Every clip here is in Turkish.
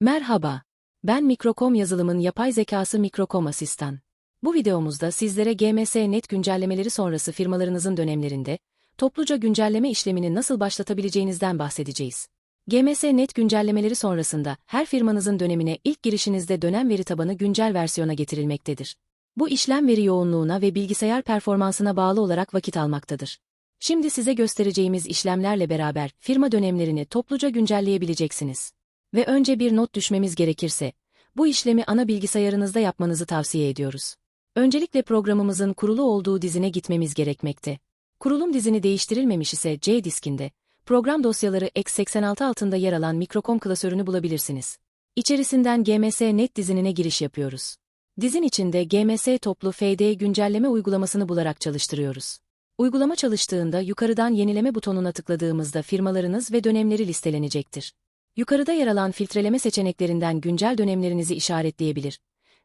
Merhaba. Ben Mikrokom yazılımın yapay zekası Mikrokom Asistan. Bu videomuzda sizlere GMS Net güncellemeleri sonrası firmalarınızın dönemlerinde topluca güncelleme işlemini nasıl başlatabileceğinizden bahsedeceğiz. GMS Net güncellemeleri sonrasında her firmanızın dönemine ilk girişinizde dönem veri tabanı güncel versiyona getirilmektedir. Bu işlem veri yoğunluğuna ve bilgisayar performansına bağlı olarak vakit almaktadır. Şimdi size göstereceğimiz işlemlerle beraber firma dönemlerini topluca güncelleyebileceksiniz. Ve önce bir not düşmemiz gerekirse, bu işlemi ana bilgisayarınızda yapmanızı tavsiye ediyoruz. Öncelikle programımızın kurulu olduğu dizine gitmemiz gerekmekte. Kurulum dizini değiştirilmemiş ise C diskinde, program dosyaları x86 altında yer alan Microcom klasörünü bulabilirsiniz. İçerisinden GMS Net dizinine giriş yapıyoruz. Dizin içinde GMS toplu FD güncelleme uygulamasını bularak çalıştırıyoruz. Uygulama çalıştığında yukarıdan yenileme butonuna tıkladığımızda firmalarınız ve dönemleri listelenecektir. Yukarıda yer alan filtreleme seçeneklerinden güncel dönemlerinizi işaretleyebilir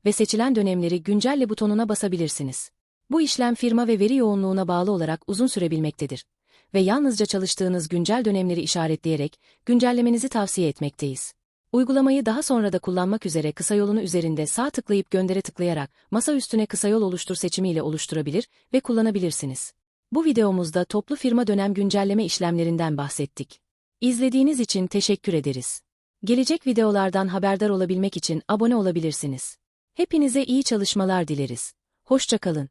ve seçilen dönemleri güncelle butonuna basabilirsiniz. Bu işlem firma ve veri yoğunluğuna bağlı olarak uzun sürebilmektedir ve yalnızca çalıştığınız güncel dönemleri işaretleyerek güncellemenizi tavsiye etmekteyiz. Uygulamayı daha sonra da kullanmak üzere kısa yolunu üzerinde sağ tıklayıp göndere tıklayarak masa üstüne kısa yol oluştur seçimiyle oluşturabilir ve kullanabilirsiniz. Bu videomuzda toplu firma dönem güncelleme işlemlerinden bahsettik. İzlediğiniz için teşekkür ederiz. Gelecek videolardan haberdar olabilmek için abone olabilirsiniz. Hepinize iyi çalışmalar dileriz. Hoşçakalın.